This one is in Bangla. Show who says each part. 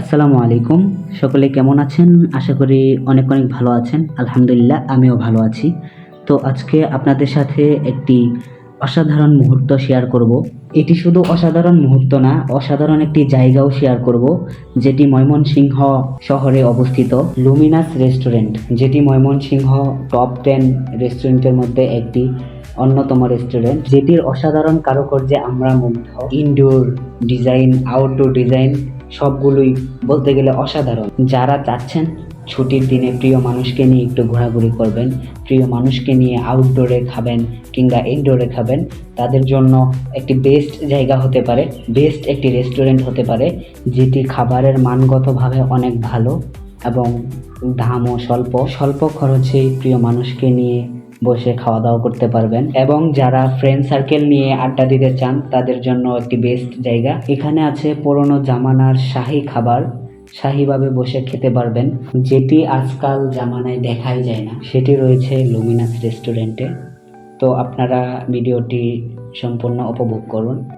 Speaker 1: আসসালামু আলাইকুম। সকলে কেমন আছেন? আশা করি অনেক অনেক ভালো আছেন। আলহামদুলিল্লাহ, আমিও ভালো আছি। তো আজকে আপনাদের সাথে একটি অসাধারণ মুহূর্ত শেয়ার করব। এটি শুধু অসাধারণ মুহূর্ত না, অসাধারণ একটি জায়গাও শেয়ার করব, যেটি ময়মনসিংহ শহরে অবস্থিত লুমিনাস রেস্টুরেন্ট, যেটি ময়মনসিংহ টপ টেন রেস্টুরেন্টের মধ্যে একটি অন্যতম রেস্টুরেন্ট যেটির অসাধারণ কারুকার্যে আমরা মুগ্ধ। ইনডোর ডিজাইন আউটডোর ডিজাইন সবগুলোই বলতে গেলে অসাধারণ। যারা চাচ্ছেন ছুটির দিনে প্রিয় মানুষকে নিয়ে একটু ঘোরাঘুরি করবেন, প্রিয় মানুষকে নিয়ে আউটডোরে খাবেন কিংবা ইনডোরে খাবেন, তাদের জন্য একটি বেস্ট জায়গা হতে পারে বেস্ট একটি রেস্টুরেন্ট হতে পারে, যেটি খাবারের মানগতভাবে অনেক ভালো এবং দামও স্বল্প। স্বল্প খরচে প্রিয় মানুষকে নিয়ে বসে খাওয়া দাওয়া করতে পারবেন। এবং যারা ফ্রেন্ড সার্কেল নিয়ে আড্ডা দিতে চান, তাদের জন্য একটি বেস্ট জায়গা। এখানে আছে পুরনো জামানার শাহী খাবার। শাহীভাবে বসে খেতে পারবেন। যেটি আজকাল জামানায় দেখাই যায় না। সেটি রয়েছে লুমিনাস রেস্টুরেন্টে। তো আপনারা ভিডিওটি সম্পূর্ণ উপভোগ করুন।